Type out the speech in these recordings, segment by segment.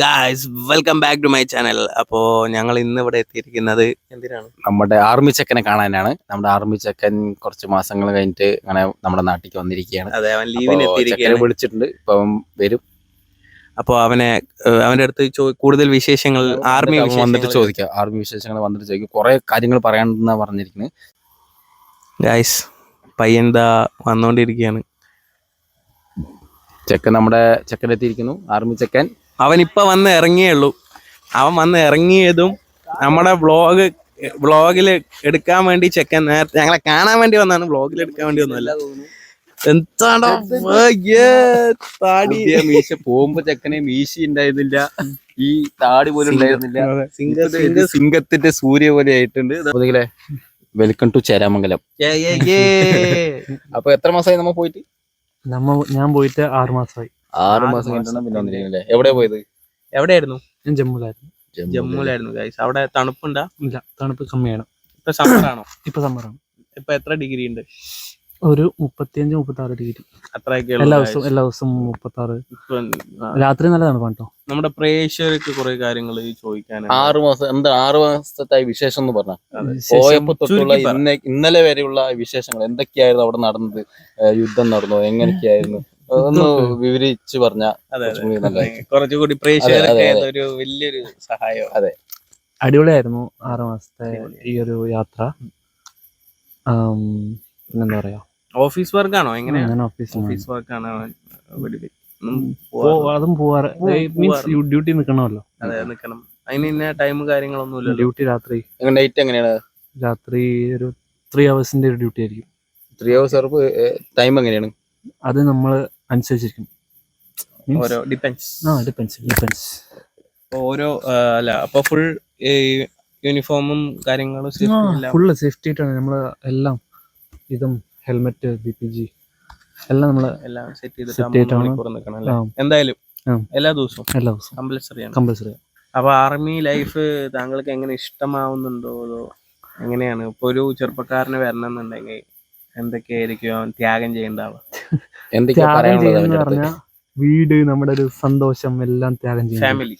Guys welcome back to my channel അപ്പോ ഞങ്ങൾ ഇന്ന് ഇവിടെ എത്തിയിരിക്കുന്നത് എന്തിനാണ്? നമ്മുടെ ആർമി ചെക്കനെ കാണാനാണ്. നമ്മുടെ ആർമി ചെക്കൻ കുറച്ച് മാസങ്ങൾ കഴിഞ്ഞിട്ട് അങ്ങനെ നമ്മുടെ നാട്ടിലേക്ക് വന്നിരിക്കുകയാണ്. അതെ അവൻ ലീവിന് എത്തിയിരിക്കുകയാണ്. വിളിച്ചിട്ടുണ്ട്. ഇപ്പൊ അവൻ വരും. അപ്പോ അവനെ അവന്റെ അടുത്ത് കൂടുതൽ വിശേഷങ്ങൾ ആർമി വന്നിട്ട് ചോദിക്കാം. ആർമി വിശേഷങ്ങൾ വന്നിട്ട് ചോദിക്കും. കുറെ കാര്യങ്ങൾ പറയാനുണ്ടെന്ന് പറഞ്ഞിരിക്കുന്നത്. ഗായ്സ് പയ്യൻ ദാ വന്നോണ്ടിരിക്കുകയാണ്. ചെക്കൻ നമ്മുടെ ചെക്കൻ എത്തിയിരിക്കുന്നു ആർമി ചെക്കൻ. അവൻ ഇപ്പൊ വന്ന് ഇറങ്ങിയേ ഉള്ളൂ. അവൻ വന്ന് ഇറങ്ങിയതും നമ്മുടെ വ്ളോഗ് വ്ളോഗിൽ എടുക്കാൻ വേണ്ടി ചെക്കൻ നേരത്തെ ഞങ്ങളെ കാണാൻ വേണ്ടി വന്നാണ്. വ്ളോഗിൽ എടുക്കാൻ വേണ്ടി ഒന്നുമല്ല. എന്താണോ? താടി. മീശ പോകുമ്പോ ചെക്കനെ മീശ ഉണ്ടായിരുന്നില്ല ഈ താടി പോലും ഉണ്ടായിരുന്നില്ല സിംഗത്തിന്റെ സിംഗത്തിന്റെ സൂര്യ പോലെ ആയിട്ടുണ്ട്. Welcome to Cheramangalam. അപ്പൊ എത്ര മാസമായി നമ്മ പോയിട്ട്? നമ്മ ഞാൻ പോയിട്ട് ആറ് മാസമായി ആറ് മാസം കഴിഞ്ഞിട്ടാണ് പിന്നെ വന്നിരിക്കുന്നത് എവിടെയാ പോയത്? എവിടെയായിരുന്നു? ഞാൻ ജമ്മുലായിരുന്നു. ജമ്മുവിലായിരുന്നു ഗൈസ് അവിടെ തണുപ്പുണ്ടാ? ഇല്ല തണുപ്പ് കമ്മിയാണ്. ഇപ്പൊ സമ്മറാണോ ആണോ? ഇപ്പൊ സമ്മറാണ് ഇപ്പൊ എത്ര ഡിഗ്രി ഉണ്ട്? ഒരു മുപ്പത്തിയഞ്ച് മുപ്പത്തി ആറ് ഡിഗ്രി അത്രയൊക്കെ എല്ലാ ദിവസവും എല്ലാ ദിവസവും മുപ്പത്തി ആറ് രാത്രി നല്ല തണുപ്പാണ്? കേട്ടോ നമ്മുടെ പ്രേക്ഷകർക്ക് കുറെ കാര്യങ്ങൾ ചോദിക്കാൻ ആറ് മാസം എന്താ ആറ് മാസത്തെ വിശേഷം എന്ന് പറഞ്ഞ? പോയപ്പോ തൊട്ടുള്ള ഇന്നലെ വരെയുള്ള വിശേഷങ്ങൾ. എന്തൊക്കെയായിരുന്നു അവിടെ നടന്നത്? യുദ്ധം നടന്നു? എങ്ങനെയൊക്കെയായിരുന്നു? ഒന്ന് വിവരിച്ച് പറഞ്ഞ അതെ. കുറച്ചുകൂടി അതെ, പ്രേക്ഷകർക്ക് ഒരു വലിയൊരു സഹായം. അടിപൊളിയായിരുന്നു ആറ് മാസത്തെ ഈ ഒരു യാത്ര. പിന്നെന്താ പറയാ? ഓഫീസ് വർക്ക് ആണോ എങ്ങനെയാണ് ഓഫീസ് വർക്ക് പോവാറില്ല. അതും പോവാറ്. മീൻസ് ഡ്യൂട്ടി നിക്കണമല്ലോ. അതെ നിക്കണം. അതിന് ഇന്ന ടൈം കാര്യങ്ങളൊന്നും ഇല്ല ഡ്യൂട്ടി രാത്രി. നൈറ്റ് എങ്ങനെയാണ്? രാത്രി ഒരു ത്രീ അവേഴ്സിന്റെ ഒരു ഡ്യൂട്ടി ആയിരിക്കും. ത്രീ അവേഴ്സ് ടൈം എങ്ങനെയാണ്? അത് നമ്മൾ അനുസരിച്ചിരിക്കും. ഓരോ ഡിപ്പെൻസ് ആ ഡിപ്പെൻസ് ഡിപ്പെൻസ് ഓരോ അല്ല അപ്പൊ ഫുൾ യൂണിഫോമും കാര്യങ്ങളും ഫുള്ള് സേഫ്റ്റി ആയിട്ടാണ് നമ്മൾ എല്ലാം ഇതും ഹെൽമെറ്റ് ബി പി ജി എല്ലാം നമ്മൾ എല്ലാം സെറ്റ് ചെയ്തിട്ടാണ്. എന്തായാലും എല്ലാ ദിവസവും എല്ലാ ദിവസവും. കമ്പൽസറി ആണ്. കമ്പൽസറി അപ്പൊ ആർമി ലൈഫ് താങ്കൾക്ക് എങ്ങനെ ഇഷ്ടമാവുന്നുണ്ടോ? അതോ എങ്ങനെയാണ്? ഇപ്പൊ ഒരു ചെറുപ്പക്കാരന് വരണം എന്നുണ്ടെങ്കിൽ എന്തൊക്കെയായിരിക്കും ത്യാഗം ചെയ്യേണ്ടാവുക ത്യാഗം ചെയ്യുന്ന? പറഞ്ഞാൽ വീട് നമ്മുടെ ഒരു സന്തോഷം എല്ലാം ത്യാഗം ചെയ്യും ഫാമിലി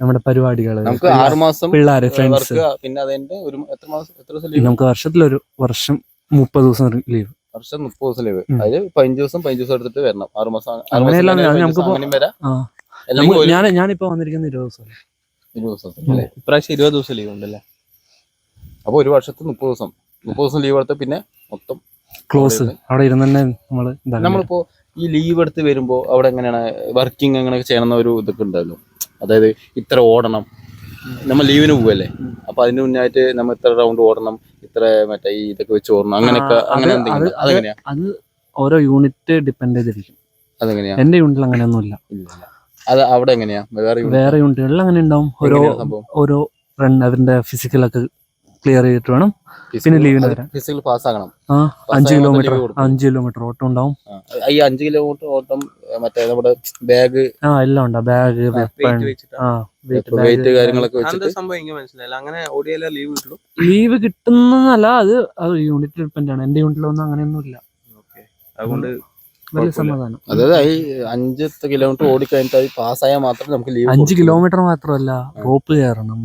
നമ്മുടെ പരിപാടികൾ നമുക്ക് ആറ് മാസം പിള്ളേര് ഫ്രണ്ട്സ് പിന്നെ അതിന്റെ ഒരു എത്ര മാസം എത്ര ദിവസം ലീവ് നമുക്ക് വർഷത്തിലൊരു വർഷം മുപ്പത് ദിവസം ലീവ് വർഷം മുപ്പത് ദിവസം ലീവ് ഉം. അതിൽ പതിനഞ്ച് ദിവസം പതിനഞ്ച് ദിവസം എടുത്തിട്ട് വരണം. ആറ് മാസം ആറ് മാസം അങ്ങനെയല്ല, കഴിഞ്ഞാൽ അത് നമുക്കിപ്പോ- ദിവസം അങ്ങനെയും വരാം. ആ. അല്ലെങ്കിൽ നമുക്ക് ഞാൻ ഞാനിപ്പോ വന്നിരിക്കുന്ന ഇരുപത് ദിവസം ഇരുപത് ദിവസം അല്ലേ? ഇപ്രാവശ്യം ഇരുപത് ദിവസം ലീവ് ഉണ്ടല്ലേ? അപ്പൊ ഒരു വർഷത്തിൽ മുപ്പത് ദിവസം. മുപ്പത് ദിവസം ലീവ് എടുത്ത് പിന്നെ മൊത്തം ക്ലോസ് അവിടെ ഇരുന്ന് തന്നെ നമ്മൾ. നമ്മളിപ്പോ ഈ ലീവ് എടുത്ത് വരുമ്പോ അവിടെ എങ്ങനെയാണ് വർക്കിംഗ് അങ്ങനെയൊക്കെ ചെയ്യണം ഒരു ഇതൊക്കെ ഉണ്ടല്ലോ അതായത് ഇത്ര ഓടണം. നമ്മൾ ലീവിന് പോവല്ലേ? അപ്പൊ അതിന് മുന്നായിട്ട് നമ്മൾ ഇത്ര റൗണ്ട് ഓടണം. ഇത്ര മറ്റേ ഈ ഇതൊക്കെ വെച്ച് ഓടണം. അങ്ങനെയൊക്കെ അങ്ങനെ എന്തെങ്കിലും അത് അതെങ്ങനെയാ? അത് ഓരോ യൂണിറ്റ് ഡിപ്പെൻഡ് ചെയ്തിരിക്കും. അതെങ്ങനെയാ? എന്റെ യൂണിറ്റിൽ അങ്ങനെയൊന്നുമില്ല. ഇല്ല. ഇല്ല. അത് അവിടെ എങ്ങനെയാ? വേറെ വേറെ യൂണിറ്റുകളിൽ അങ്ങനെ ഉണ്ടാവും. ഓരോ ഓരോ റൺ അവരുടെ ഫിസിക്കലൊക്കെ ക്ലിയർ ചെയ്തിട്ട് വേണം. പിന്നെ ലീവിന് വരാൻ. ഫിസിക്കൽ പാസ് ആകണം. ആ അഞ്ച് കിലോമീറ്റർ അഞ്ചു കിലോമീറ്റർ ഓട്ടം ഉണ്ടാവും. ആ, ഈ അഞ്ച് കിലോമീറ്റർ ഓട്ടം മറ്റേ നമ്മുടെ ബാഗ് ആ എല്ലാം ഉണ്ടാവും. ബാഗ് വെപ്പൺ വെയിറ്റ് കാര്യങ്ങളൊക്കെ വെച്ചിട്ട്. സംഭവം എനിക്ക് മനസ്സിലായില്ല. അങ്ങനെ ഓടിയാലേ ലീവ് കിട്ടുള്ളൂ? ലീവ് കിട്ടുന്നതല്ല അത് അത് യൂണിറ്റ് ഡിപ്പെൻഡ് ആണ്. എന്റെ യൂണിറ്റിലൊന്നും അങ്ങനെയൊന്നും ഇല്ല. ഓക്കെ അതുകൊണ്ട് വലിയ. സമാധാനം. അതായത് ഈ അഞ്ച് കിലോമീറ്റർ ഓടിക്കഴിഞ്ഞിട്ട് അത് പാസ്സായാൽ മാത്രമേ നമുക്ക് ലീവ് അഞ്ച് കിലോമീറ്റർ മാത്രമല്ല റോപ്പ് കയറണം.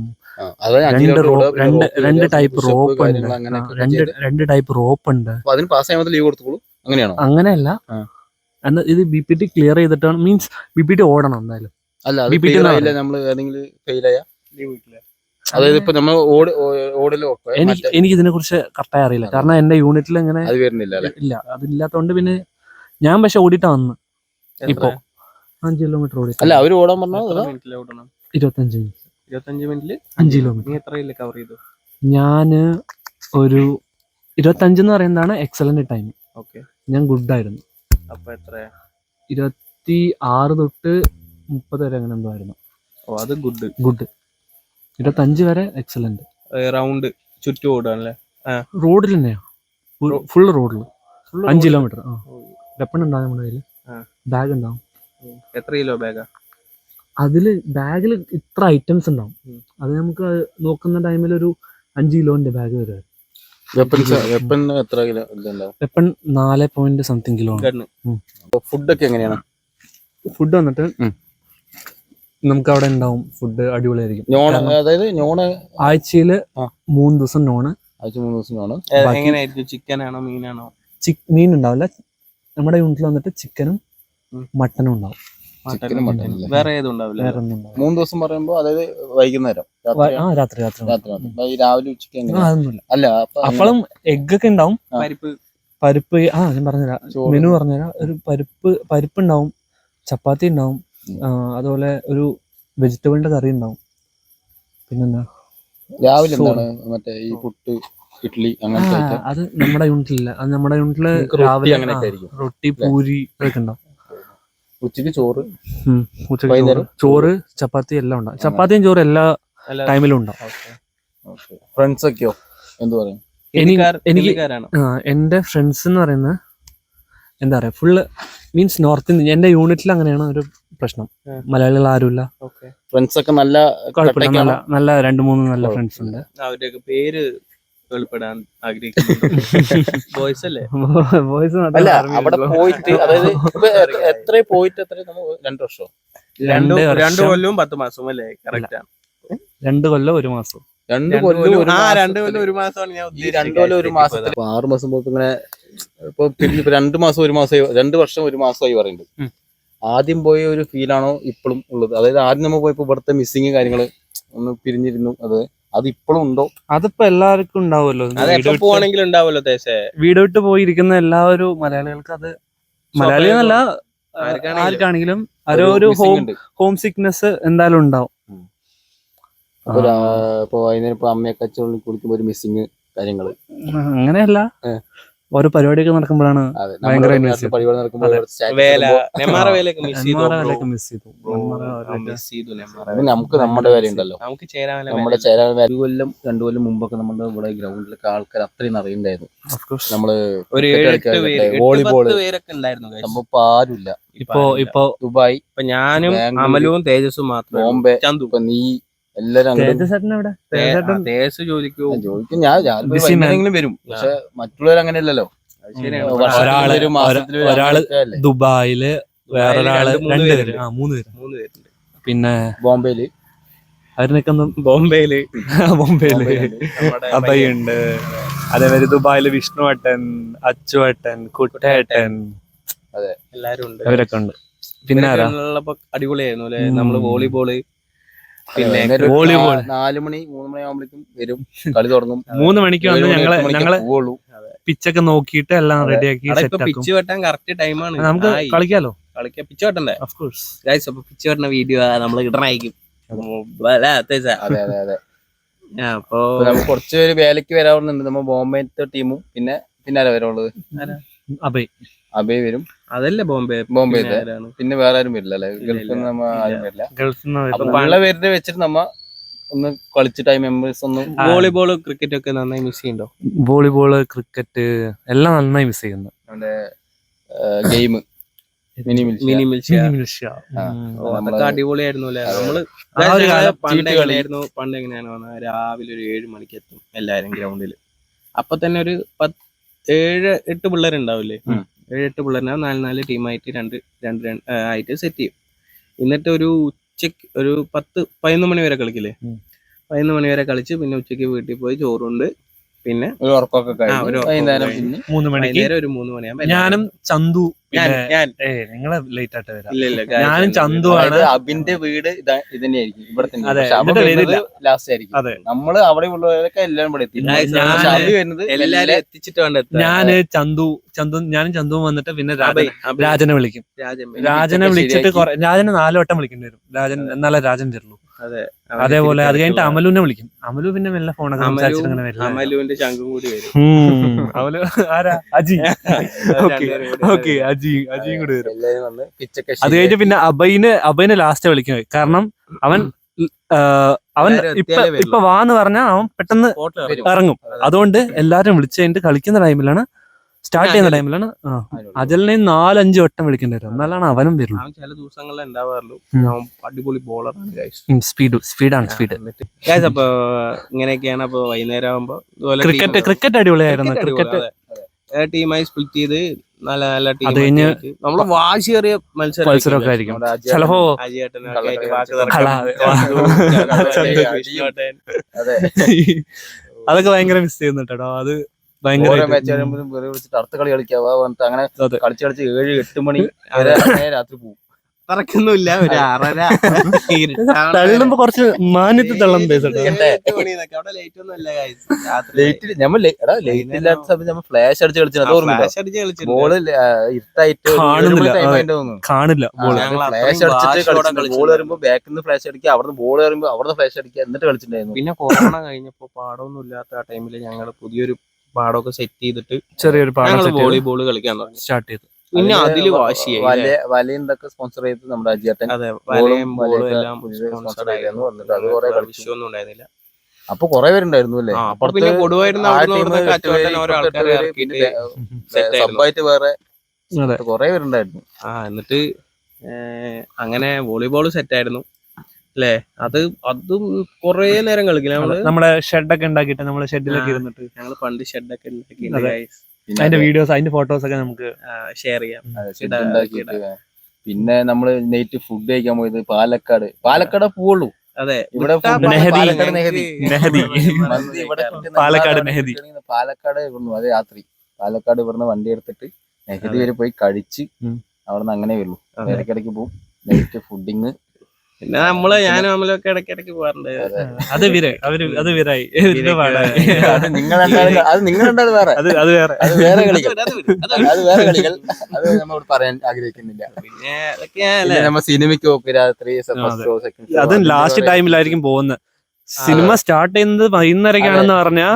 രണ്ട് രണ്ട് രണ്ട് ടൈപ്പ് റോപ്പ് ഉണ്ട്. രണ്ട് രണ്ട് ടൈപ്പ് റോപ്പ് ഉണ്ട്. അതിന് പാസ് ചെയ്യാൻ ലീവ് കൊടുത്തോളൂ അങ്ങനെയാണോ? അങ്ങനെയല്ല. ആ. എന്നാ ഇത് ബി പി ടി ക്ലിയർ ചെയ്തിട്ടാണ്. മീൻസ് ബി പി ടി ഓടണം എന്തായാലും. അല്ല നമ്മൾ ഏതെങ്കിലും ഫെയിൽ ആയ? ലീവ് കിട്ടില്ല അതായത് ഇപ്പൊ നമ്മൾ ഓട് ഓടലോ എനിക്ക് എനിക്ക് ഇതിനെ കുറിച്ച് കറക്റ്റായി അറിയില്ല. കാരണം എന്റെ യൂണിറ്റിൽ ഇങ്ങനെ അത് വരുന്നില്ല അല്ലെ? ഇല്ല. അതില്ലാത്തോണ്ട് പിന്നെ ഞാൻ പക്ഷെ ഓടിട്ടാ വന്ന്. ഇപ്പൊ. അഞ്ച് കിലോമീറ്റർ ഓടി അല്ല അവർ ഓടാൻ? ഇരുപത്തഞ്ച് മിനിറ്റ് ഇരുപത്തഞ്ച് മിനിറ്റിൽ അഞ്ച് കിലോമീറ്റർ നീ കവർ ചെയ്തു? ഞാൻ ഒരു ഇരുപത്തഞ്ച് എന്ന് പറയുന്നതാണ് എക്സലന്റ് ടൈം ഓക്കെ ഞാൻ ഗുഡ് ആയിരുന്നു. അപ്പൊ എത്ര ഇരുപത്തി ആറ് തൊട്ട് മുപ്പത് വരെ അങ്ങനെ എന്തോ ആയിരുന്നു. ഓ അത് ഗുഡ് ഗുഡ് ഇരുപത്തഞ്ച് വരെ എക്സലന്റ് റൗണ്ട് ചുറ്റും ഓടാനല്ലേ റോഡിൽ തന്നെയാ. ഫുൾ റോഡിൽ അഞ്ച് കിലോമീറ്റർ ആ. വെപ്പൺ നമ്മുടെ കയ്യിൽ ബാഗ് ഉണ്ടാവും. എത്ര കിലോ ബാഗാ അതിൽ ബാഗിൽ ഇത്ര ഐറ്റംസ് ഉണ്ടാവും. അത് നമുക്ക് നോക്കുന്ന ടൈമിൽ ഒരു അഞ്ച് കിലോന്റെ ബാഗ് വരും വെപ്പൺസ് വെപ്പൺ എത്ര കിലോ ഇതുണ്ടാവും വെപ്പൺ നാല് പോയിന്റ് സംതിങ് കിലോ ഫുഡൊക്കെ എങ്ങനെയാണ്? ഫുഡ് വന്നിട്ട് നമുക്ക് അവിടെ ഉണ്ടാവും. ഫുഡ് അടിപൊളിയായിരിക്കും. നോൺ അതായത് ഞോണ് ആഴ്ചയിൽ മൂന്ന് ദിവസം നോണ്. ആഴ്ച മൂന്ന് ദിവസം ഞോണ് ബാക്കി- ചിക്കൻ ആണോ മീനാണോ? മീൻ ഉണ്ടാവില്ല. നമ്മുടെ യൂണിറ്റിൽ വന്നിട്ട് ചിക്കനും മട്ടനും ഉണ്ടാവും. ചിക്കനും മട്ടനും അല്ലേ? വേറെ ഏതും ഉണ്ടാവില്ല. വേറെ ഒന്നും ഉണ്ടാവില്ല. മൂന്ന് ദിവസം പറയുമ്പോ അതായത് വൈകുന്നേരം രാത്രി ആ രാത്രി രാത്രി. രാത്രി രാത്രി. അപ്പൊ ഈ രാവിലെ ഉച്ചയ്ക്ക് ആ, എങ്ങനെ അതൊന്നുമില്ല. അല്ല അപ്പൊ അപ്പോഴും എഗ് ഒക്കെ ഉണ്ടാവും. പരിപ്പ്. പരിപ്പ് ആ ഞാൻ പറഞ്ഞുതരാം. ചോറ്. മെനു പറഞ്ഞുതരാം. ഒരു പരിപ്പ് പരിപ്പ് ഉണ്ടാവും ചപ്പാത്തി ഉണ്ടാവും ഉം. ആ, അതുപോലെ ഒരു വെജിറ്റബിളിന്റെ കറി ഉണ്ടാവും. പിന്നെന്താ? രാവിലെ എന്താണ്? മറ്റേ ഈ പുട്ട് ഇഡ്ഡലി ആ, അങ്ങനത്തെ? അത് നമ്മുടെ യൂണിറ്റിലില്ല. അത് നമ്മുടെ യൂണിറ്റിൽ രാവിലെ ആ. റൊട്ടി പൂരി അതൊക്കെ ഉണ്ടാവും. ഉച്ചയ്ക്ക് ചോറ് ഉച്ചയ്ക്ക് ചോറ് ചപ്പാത്തി എല്ലാം ഉണ്ടാവും. ചപ്പാത്തിയും ചോറ് എല്ലാ ടൈമിലും ഉണ്ടാവും. ഫ്രണ്ട്സ് ഒക്കെയോ? എന്ത് പറയും? ഹിന്ദിക്കാർ എനിക്ക് എന്റെ ഫ്രണ്ട്സ് എന്ന് പറയുന്ന എന്താ പറയാ ഫുള്ള് മീൻസ് നോർത്ത് ഇന്ത്യ എന്റെ യൂണിറ്റിൽ അങ്ങനെയാണ് ഒരു പ്രശ്നം. മലയാളികൾ ആരുമില്ല. ഓക്കെ. ഫ്രണ്ട്സ് ഒക്കെ നല്ല കുഴപ്പമില്ല. നല്ല? നല്ല രണ്ട് മൂന്ന് നല്ല ഫ്രണ്ട്സ് ഉണ്ട്. അവരുടെ പേര് വെളിപ്പെടാൻ ആഗ്രഹിക്കുന്നു ബോയ്സ് അല്ലേ? ബോയ്സ് അല്ല അവിടെ പോയിട്ട് അതായത് എത്ര- പോയിട്ട് എത്ര രണ്ടു വർഷമോ രണ്ട് രണ്ട് കൊല്ലവും പത്ത് മാസവും അല്ലേ? കറക്റ്റ് ആണ്. രണ്ട് കൊല്ലം ഒരു മാസം. രണ്ട് കൊല്ലം ആ രണ്ട് കൊല്ലം ഒരു മാസമാണ് ഞാൻ ഈ രണ്ട് കൊല്ലം ഒരു മാസത്തിൽ ഇപ്പൊ ആറ് മാസം പോയപ്പോ ഇങ്ങനെ ഇപ്പൊ രണ്ട് മാസം ഒരു മാസമായി രണ്ട് വർഷം ഒരു മാസമായി പറയുന്നുണ്ട്. ആദ്യം പോയ ഒരു ഫീലാണോ ഇപ്പോഴും ഉള്ളത്? അതായത് ആദ്യം നമ്മൾ പോയപ്പോ ഇവിടുത്തെ മിസ്സിങ് കാര്യങ്ങൾ ഒന്ന് പിരിഞ്ഞിരുന്നു. അത് അത് ഇപ്പോഴും ഉണ്ടോ? അതിപ്പോ എല്ലാവർക്കും ഉണ്ടാവുമല്ലോ. പോവാണെങ്കിലും ഉണ്ടാവുമല്ലോ ദേശേ. വീട് വിട്ട് പോയിരിക്കുന്ന എല്ലാവരും മലയാളികൾക്ക് അത് മലയാളി എന്നല്ല ആർക്കാണെങ്കിലും. ഒരു ഒരു ഹോം ഹോം സിക്നെസ് എന്തായാലും ഉണ്ടാവും. ഇപ്പൊ വൈകുന്നേരം ഇപ്പൊ അമ്മയൊക്കെ അച്ഛനും കുളിക്കുമ്പോ ഒരു മിസ്സിങ് കാര്യങ്ങൾ. അങ്ങനെയല്ല. ഓരോ പരിപാടിയൊക്കെ നടക്കുമ്പോഴാണ് ഭയങ്കര. നമുക്ക് നമ്മുടെ കാര്യം ഉണ്ടല്ലോ. നമുക്ക് ചേരാൻ നമ്മുടെ ചേരാൻ ഒരു കൊല്ലം രണ്ടു കൊല്ലം മുമ്പൊക്കെ നമ്മുടെ ഇവിടെ ഗ്രൗണ്ടിലൊക്കെ ആൾക്കാർ അത്രയും അറിയണ്ടായിരുന്നു. നമ്മൾ guys. സംഭവം ഇപ്പൊ ആരുമില്ല. ഇപ്പൊ ഇപ്പൊ ദുബായ് ഇപ്പൊ ഞാനും അമലും അമലുവും തേജസും മാത്രം ബോംബെ ചന്തു. ഇപ്പൊ നീ എല്ലാരും ജോലിക്ക് ഞാൻ വരും. പക്ഷെ മറ്റുള്ളവർ അങ്ങനെയല്ലല്ലോ. ഒരാൾ ഒരാൾ? ദുബായിൽ വേറൊരാൾ രണ്ട് പേര് ആ മൂന്ന് പേര്. മൂന്ന് പേരുണ്ട്. പിന്നെ ബോംബെയിൽ. അവർ അവരിനൊക്കെ ബോംബെയിൽ. ബോംബെയിൽ അഭയുണ്ട് അതേമാതിരി ദുബായിൽ അച്ചു അട്ടൻ കുട്ടേട്ടൻ. അതെ. എല്ലാരും ഉണ്ട്. അവരൊക്കെ ഉണ്ട്. പിന്നെ അടിപൊളിയായിരുന്നു അല്ലെ? നമ്മൾ വോളിബോൾ പിന്നെ വോളിബോൾ. നാല് മണി മൂന്ന് മണി ആകുമ്പോഴേക്കും വരും. കളി തുടങ്ങും. മൂന്ന് മണിക്ക് വന്ന് ഞങ്ങൾ ഞങ്ങളെ പിച്ചൊക്കെ നോക്കിയിട്ട് എല്ലാം. റെഡിയാക്കി പിച്ച് വെട്ടാൻ കറക്റ്റ് ടൈമാണ് നമുക്ക് കളിക്കാലോ? കളിക്കാം പിച്ച് വെട്ടണ്ടേ? ഓഫ് കോഴ്സ് ഗൈസ് അപ്പൊ പിച്ച് വെട്ടണ വീഡിയോ നമ്മൾ ഇടണായിരിക്കും. അതെ. അതെ അതെ അപ്പൊ കുറച്ച് പേര് വേലയ്ക്ക് വരാറുണ്ട്. നമ്മ ബോംബെ ടീമും പിന്നെ പിന്നാലെ വരാറുള്ളത്. അഭയ് അഭയ് വരും. അതല്ലേ ബോംബെ? ബോംബെ പിന്നെ പിന്നെ വേറെ ആരും വരില്ല അല്ലെ? ഗൾഫിൽ നിന്ന് നമ്മ ആരും വരില്ല. ഗൾഫിൽ നിന്ന് വെച്ചിട്ട് നമ്മ ഒന്ന് കളിച്ചിട്ട് മെമ്പേഴ്സ് ഒന്ന് വോളിബോൾ ക്രിക്കറ്റ് ഒക്കെ നന്നായി മിസ് ചെയ്യണ്ടോ വോളിബോൾ ക്രിക്കറ്റ് എല്ലാം നന്നായി മിസ് ചെയ്യുന്നു. നമ്മുടെ ഗെയിം അടിപൊളിയായിരുന്നു അല്ലെ. നമ്മൾ പണ്ട്. എങ്ങനെയായിരുന്നു? എങ്ങനെയാണ് രാവിലെ ഒരു ഏഴ് മണിക്ക് എത്തും എല്ലാരും ഗ്രൗണ്ടിൽ അപ്പൊ തന്നെ ഒരു പത്ത് ഏഴ് എട്ട് പിള്ളേരുണ്ടാവില്ലേ. ഏഴ് എട്ട് പിള്ളേരുണ്ടാവും നാല് നാല് ടീമായിട്ട് രണ്ട് രണ്ട് രണ്ട് ആയിട്ട് സെറ്റ് ചെയ്യും എന്നിട്ട് ഒരു ഉച്ചയ്ക്ക് ഒരു പത്ത് പതിനൊന്ന് മണി വരെ കളിക്കില്ലേ. പതിനൊന്ന് മണി വരെ കളിച്ച് പിന്നെ ഉച്ചയ്ക്ക് വീട്ടിൽ പോയി ചോറുണ്ട് പിന്നെ ഒരു ഉറക്കമൊക്കെ കഴിഞ്ഞു വൈകുന്നേരം പിന്നെ മൂന്ന് മണിക്ക് വൈകുന്നേരം ഒരു മൂന്ന് മണിയാകുമ്പോ ഞാനും ചന്തു ഞാൻ ഞാൻ. നിങ്ങളെ ലേറ്റ് ആയിട്ട് വരാം. ഇല്ല ഇല്ല ഞാനും ചന്തു ആണ്. അതായത് അബിന്റെ വീട് ഇതാ ഇത് തന്നെയായിരിക്കും. ഇവിടെ തന്നെ അതെ, പക്ഷെ വരുന്നത് ലാസ്റ്റ് ആയിരിക്കും. അതെ. നമ്മൾ അവിടെ ഉള്ളവരൊക്കെ എല്ലാരും ഇവിടെ എത്തി Guys, ഞാൻ പക്ഷെ അബി വരുന്നത് എല്ലാരും എത്തിച്ചിട്ട് വേണ്ട എത്താൻ. ഞാൻ ചന്തു ചന്തു ഞാനും ചന്തുവും വന്നിട്ട് പിന്നെ രാജൻ അഭയ്, അഭയ്, രാജനെ വിളിക്കും. രാജൻ രാജനെ വിളിച്ചിട്ട് ശരിയാക്കി. കുറെ രാജന് നാല് വട്ടം വിളിക്കേണ്ടി വരും. രാജൻ എന്നാലേ രാജൻ തരുള്ളൂ. അതേപോലെ അത് കഴിഞ്ഞിട്ട് അമലുവിനെ വിളിക്കും. അമലു പിന്നെ മെല്ലെ ഫോണൊക്കെ വരില്ല. അമലുവിന്റെ ചങ്കും കൂടി വരും. അമലു ആരാ? അജി. ഓക്കെ. അജി അജിയും കൂടി വരും. അത് കഴിഞ്ഞ് പിന്നെ അബൈന് അബൈനെ ലാസ്റ്റ് വിളിക്കുന്നത് കാരണം അവൻ അവൻ ഇപ്പൊ ഇപ്പൊ വാന്ന് പറഞ്ഞാൽ അവൻ പെട്ടെന്ന് ഇറങ്ങും. അതുകൊണ്ട് എല്ലാരും വിളിച്ചു കഴിഞ്ഞിട്ട് കളിക്കുന്ന ടൈമിലാണ് സ്റ്റാർട്ട് ചെയ്യുന്ന ടൈമിലാണ് അജലിനെ നാലഞ്ച് വട്ടം വിളിക്കേണ്ടി വരും. എന്നാലാണ് അവനും വരുന്നത് ചില ദിവസങ്ങളിൽ ഉണ്ടാവാറുള്ളൂ അവൻ അടിപൊളി ബോളറാണ് സ്പീഡ് സ്പീഡാണ് സ്പീഡ് ഗൈസ് അപ്പൊ ഇങ്ങനെയൊക്കെയാണ് അപ്പൊ വൈകുന്നേരം ആകുമ്പോ ക്രിക്കറ്റ് ക്രിക്കറ്റ് അടിപൊളിയായിരുന്നു. ക്രിക്കറ്റ് ടീമായി സ്പ്ലിറ്റ് ചെയ്ത് നല്ല നല്ല ടീം അത് കഴിഞ്ഞ് നമ്മൾ വാശിയേറിയ മത്സരം മത്സരമൊക്കെ ആയിരിക്കും. ചിലപ്പോ അതൊക്കെ ഭയങ്കര മിസ് ചെയ്യുന്നുണ്ട് കേട്ടോ. അത് ഓരോ ഭയങ്കര മാച്ച് വരുമ്പോഴും വെറുതെ വിളിച്ചിട്ട് അടുത്ത കളി കളിക്കാവാ പറഞ്ഞിട്ട് അങ്ങനെ കളിച്ച് കളിച്ച് ഏഴ് എട്ട് മണി വരെ രാത്രി പോകും തറക്കൊന്നുമില്ല ഒരു. തള്ളുമ്പോ കുറച്ച് മാന്യത്തിൽ തള്ളം ലേറ്റ് എടാ ലൈറ്റ് ഇല്ലാത്ത സമയത്ത് ഫ്ലാഷ് അടിച്ച് അത് ഓർമ്മ. ബോൾ ഇരുട്ടായിട്ട് കാണില്ല ബോൾ ഞങ്ങൾ ഫ്ലാഷ് അടിച്ചിട്ട് ബോൾ. വരുമ്പോ ബാക്കിൽ നിന്ന് ഫ്ലാഷ് അടിക്കുക അവിടുന്ന് ബോൾ വരുമ്പോ അവിടുന്ന് ഫ്ലാഷ് അടിക്കുക എന്നിട്ട് കളിച്ചിട്ടുണ്ടായിരുന്നു. പിന്നെ കൊറോണ കഴിഞ്ഞപ്പോ പാടൊന്നും ഇല്ലാത്ത ആ ടൈമിൽ ഞങ്ങൾ പുതിയൊരു പാടമൊക്കെ സെറ്റ് ചെയ്തിട്ട് ചെറിയൊരു ചെയ്ത് വോളിബോൾ കളിക്കാൻ തുടങ്ങി. സ്റ്റാർട്ട് ചെയ്തു. പിന്നെ അതിൽ വാശിയായി വലയും ഇതൊക്കെ സ്പോൺസർ ചെയ്ത് നമ്മുടെ അജിയേട്ടൻ അതെ വലയും ബോളും എല്ലാം സ്പോൺസർ ആയിരുന്നു. പറഞ്ഞിട്ട് അത് കുറെ കളിച്ചു. വിഷയമൊന്നും ഉണ്ടായിരുന്നില്ല. അപ്പൊ കുറെ പേരുണ്ടായിരുന്നു അല്ലേ? പിന്നെ കൊടുവായിരുന്നു. സബ്ബായിട്ട് വേറെ അതെ. കുറെ പേരുണ്ടായിരുന്നു. ആ എന്നിട്ട് അങ്ങനെ വോളിബോൾ സെറ്റ് ആയിരുന്നു. അല്ലേ അത് അതും കൊറേ നേരം കളിക്കില്ല നമ്മൾ? നമ്മുടെ ഷെഡൊക്കെ ഉണ്ടാക്കിട്ട് നമ്മൾ ഷെഡിലൊക്കെ. ഇരുന്നിട്ട്. ഞങ്ങൾ പണ്ട് ഷെഡൊക്കെ. ഉണ്ടാക്കി പിന്നെ അതിന്റെ വീഡിയോസ് അതിന്റെ ഫോട്ടോസ് ഒക്കെ നമുക്ക് ഷെയർ ചെയ്യാം. പിന്നെ നമ്മൾ നൈറ്റ് ഫുഡ് കഴിക്കാൻ പോയത് പാലക്കാട്. പാലക്കാട് പോവുള്ളൂ. അതെ. ഇവിടെ. പാലക്കാട് നെഹദി പാലക്കാട് എല്ലാ അതെ രാത്രി. പാലക്കാട് ഇവിടുന്ന് വണ്ടി എടുത്തിട്ട് നെഹദി വരെ പോയി കഴിച്ച് അവിടെ അവിടുന്ന് അങ്ങനെ വരുള്ളൂ. ഇടയ്ക്കിടയ്ക്ക് പോകും നൈറ്റ് ഫുഡിങ് പിന്നെ നമ്മൾ ഞാനും അമലൊക്കെ ഇടയ്ക്ക് പോകാറുണ്ട്. അത്. വിര അവർ അത് വിരായി. അത് നിങ്ങൾ അത് നിങ്ങൾ രണ്ടാളും വേറെ. അത് അത് വേറെ. അത് വേറെ കളികൾ. അത് വേറെ അത് നമ്മൾ പറയാൻ ആഗ്രഹിക്കുന്നില്ല. പിന്നെ സിനിമയ്ക്ക് രാത്രി അതെ. ലാസ്റ്റ് ടൈമിലായിരിക്കും പോകുന്നത്. സിനിമ സ്റ്റാർട്ട് ചെയ്യുന്നത് വൈകുന്നേരക്കാണെന്ന് പറഞ്ഞാ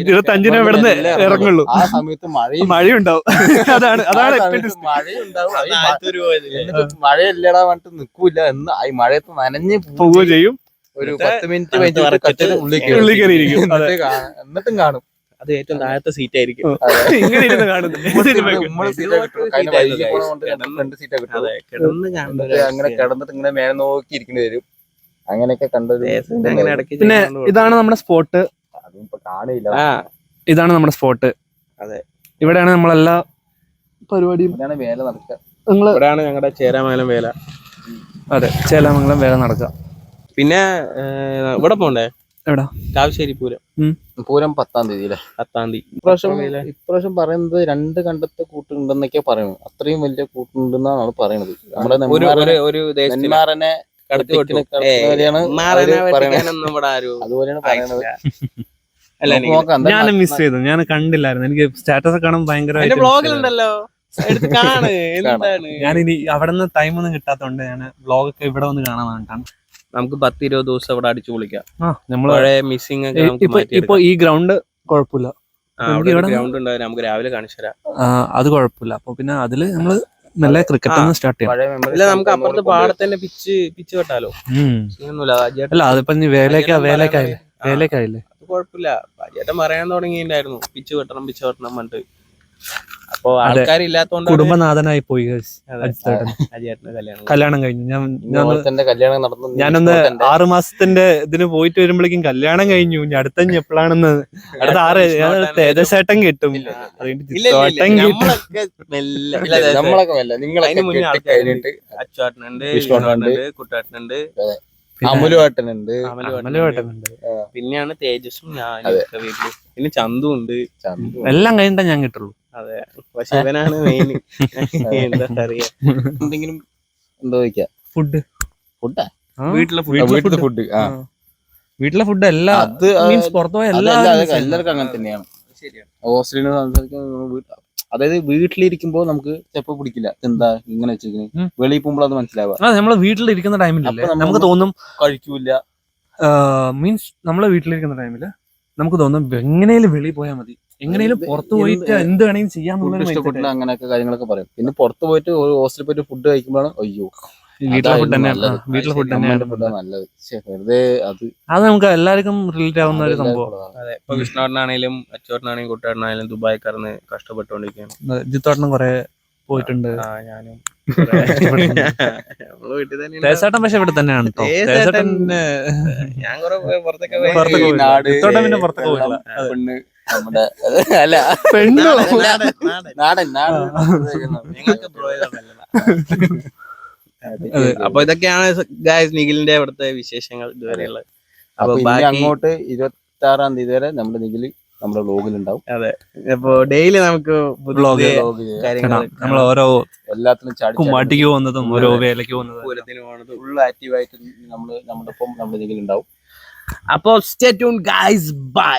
ഇരുപത്തഞ്ചിനെ ഇവിടുന്ന് ഇറങ്ങുള്ളൂ. ആ സമയത്ത് മഴയും മഴയുണ്ടാവും. അതാണ് അതാണ്. മഴയുണ്ടാവും. മഴയില്ലടാ പറഞ്ഞിട്ട് നിക്കൂല എന്ന് ഈ മഴയത്ത് നനഞ്ഞ് പോവുകയും ചെയ്യും. ഒരു പത്ത് മിനിറ്റ് ഉള്ളിൽ. കയറിയിരിക്കും. എന്നിട്ടും കാണും. അത് ഏറ്റവും താഴത്തെ സീറ്റ് ആയിരിക്കും. ഇങ്ങനെ ഇരുന്ന് അങ്ങനെ കിടന്നിട്ട് ഇങ്ങനെ മേലെ നോക്കി ഇരിക്കേണ്ടി വരും. അങ്ങനെയൊക്കെ കണ്ടത് പിന്നെ ഇതാണ് നമ്മുടെ സ്പോട്ട് ആ ഇതാണ് നമ്മുടെ സ്പോട്ട് അതെ. ഇവിടെയാണ് നമ്മളെല്ലാ പരിപാടിയും. വേല നടക്കുക ഇവിടെയാണ് ഞങ്ങളുടെ ചേരാമംഗലം വേല. അതെ ചേലാമംഗലം വേല നടക്കുക പിന്നെ ഇവിടെ പോണ്ടേ? എവിടാ? കാവശ്ശേരി പൂരം. പൂരം പത്താം തീയതി അല്ലേ പത്താം തീയതി. ഇപ്രാവശ്യം. ഇപ്രാവശ്യം പറയുന്നത് രണ്ട് കണ്ടത്തെ കൂട്ടുണ്ടെന്നൊക്കെ പറയുന്നു അത്രയും വലിയ കൂട്ടുണ്ടെന്നാണ് പറയുന്നത് നമ്മുടെ അതുപോലെയാണ് പറയുന്നത് ഞാൻ മിസ് ചെയ്തു. ഞാൻ കണ്ടില്ലായിരുന്നു. എനിക്ക് സ്റ്റാറ്റസ് കാണാൻ ഭയങ്കര ബ്ലോഗിലുണ്ടല്ലോ എടുത്ത് കാണ് എന്താണ്? ഞാൻ ഇനി അവിടെ നിന്ന് ടൈം ഒന്നും കിട്ടാത്തോണ്ട് ഞാൻ വ്ളോഗ് ഒക്കെ ഇവിടെ വന്ന് കാണാൻ വേണ്ടിട്ടാണ്. നമുക്ക് പത്ത് ഇരുപത് ദിവസം ഇവിടെ അടിച്ചു പൊളിക്കാം. നമ്മൾ മിസ്സിംഗ് ഒക്കെ ഇപ്പൊ ഈ ഗ്രൗണ്ട് കുഴപ്പമില്ല. നമുക്ക് ഗ്രൗണ്ട് ഉണ്ടായിരുന്നു നമുക്ക് രാവിലെ കാണിച്ചു തരാം. അത് കുഴപ്പമില്ല. അപ്പൊ പിന്നെ അതിൽ നമ്മൾ നല്ല ക്രിക്കറ്റ് സ്റ്റാർട്ട് ചെയ്യാം. ഇല്ല നമുക്ക് അപ്പുറത്ത് പാടത്തന്നെ പിച്ച് പിച്ച് വെട്ടാലോ. അല്ല അതിപ്പോ വേലക്കാ വേലക്കായില്ലേ വേലക്കായില്ലേ കുഴപ്പമില്ല. ഭാര്യയായിട്ട് പറയാൻ തുടങ്ങിയിട്ടുണ്ടായിരുന്നു. പിച്ച് വെട്ടണം പിച്ച് വെട്ടണം പറഞ്ഞിട്ട്. അപ്പൊ. ആൾക്കാരില്ലാത്തോണ്ട് കുടുംബനാഥനായി പോയി കല്യാണം കല്യാണം കഴിഞ്ഞു. ഞാൻ ഞാൻ ഇതുപോലത്തെ കല്യാണം നടന്നു. ഞാനൊന്ന് ആറ് മാസത്തിന്റെ ഇതിന് പോയിട്ട് വരുമ്പോഴേക്കും കല്യാണം കഴിഞ്ഞു. ഇനി അടുത്ത എപ്പോഴാണെന്ന് അടുത്ത ആറ് തേജസേട്ടൻ കിട്ടും. ചിത്തോട്ടൻ കിട്ടും. നമ്മളൊക്കെ കുട്ടേട്ടനുണ്ട്. അമുലുവേട്ടനുണ്ട്. അമലുവേട്ടനുണ്ട്. പിന്നെയാണ് തേജസ്സും ഞാനും വീട്ടിൽ. പിന്നെ ചന്തു ഉണ്ട്. എല്ലാം കഴിഞ്ഞിട്ടേ ഞാൻ കിട്ടുള്ളൂ. അതെ. പക്ഷെ ഇവനാണ് മെയിൻ എന്താ പറയാ എന്തെങ്കിലും എന്തോ ചോദിക്കാം? ഫുഡ്. ഫുഡാ? വീട്ടിലെ വീട്ടിലെ ഫുഡ്. ആ. വീട്ടിലെ ഫുഡ് എല്ലാം അത് മീൻസ് പുറത്തു പോയ എല്ലാവർക്കും അങ്ങനെ തന്നെയാണ്. ശരിയാണ്. ഹോസ്റ്റലിൽ സംസാരിക്കാൻ അതായത് വീട്ടിലിരിക്കുമ്പോ നമുക്ക് ചെപ്പ് പിടിക്കില്ല. എന്താ ഇങ്ങനെ വെച്ചിരിക്കുന്നത്. വെളിയിൽ പോകുമ്പോൾ അത് മനസ്സിലാവുക നമ്മൾ വീട്ടിലിരിക്കുന്ന ടൈമിലല്ലേ നമുക്ക് തോന്നും കഴിക്കൂല മീൻസ് നമ്മൾ വീട്ടിലിരിക്കുന്ന ടൈമിൽ നമുക്ക് തോന്നും എങ്ങനെയും വെളിയിൽ പോയാൽ മതി. എങ്ങനെയും പുറത്തു പോയിട്ട് എന്ത്- വേണമെങ്കിലും ചെയ്യാൻ അങ്ങനെയൊക്കെ കാര്യങ്ങളൊക്കെ പറയും. പിന്നെ പുറത്ത് പോയിട്ട് ഒരു ഹോസ്റ്റലിൽ പോയിട്ട് ഫുഡ് കഴിക്കുമ്പോഴാണ് അയ്യോ വീട്ടിലെ ഫുഡ് വീട്ടിലെ ഫുഡ് തന്നെയാണ് നല്ലത്. വെറുതെ അത് അത് നമുക്ക് എല്ലാവർക്കും റിലേറ്റ് ആവുന്ന ഒരു സംഭവം. അതെ ഇപ്പൊ വിഷ്ണുവേട്ടനാണേലും അച്ചോട്ടനാണെങ്കിലും കുട്ടേട്ടനാണെങ്കിലും ദുബായ് കറന്ന് കഷ്ടപ്പെട്ടുകൊണ്ടിരിക്കുകയാണ്. ജിത്തോട്ടനും കുറെ പോയിട്ടുണ്ട്. ആ ഞാനും തേസാട്ടൻ പക്ഷെ ഇവിടെ തന്നെയാണ് തേസാട്ടൻ- ഞാൻ പുറത്തൊക്കെ പിന്നെ പുറത്തൊക്കെ പോയില്ല. നമ്മുടെ അല്ല. പെണ്ണോ. നാടൻ, നാടൻ. ഞങ്ങൾക്ക്. അപ്പൊ ഇതൊക്കെയാണ് ഗായസ് നിഖിലിന്റെ അവിടുത്തെ വിശേഷങ്ങൾ ഇതുവരെയുള്ള. അപ്പൊ അങ്ങോട്ട് ഇരുപത്തി ആറാം തീയതി വരെ നമ്മുടെ നിഖിൽ നമ്മുടെ വ്ലോഗിൽ ഉണ്ടാവും അതെ. അപ്പൊ ഡെയിലി നമുക്ക് വ്ലോഗ് കാര്യങ്ങൾ നമ്മൾ ഓരോ എല്ലാത്തിനും ചാടി കുമ്മാട്ടിക്ക് പോകുന്നതും ഓരോ വേലയ്ക്ക് പോകുന്നതും. പൂരത്തിന് പോണത് ഫുൾ ആക്റ്റീവായിട്ട് നമ്മൾ നമ്മുടെ ഒപ്പം നമ്മുടെ നിഖിൽ ഉണ്ടാവും അപ്പൊ സ്റ്റേ ട്യൂൺ ഗായ്സ് ബൈ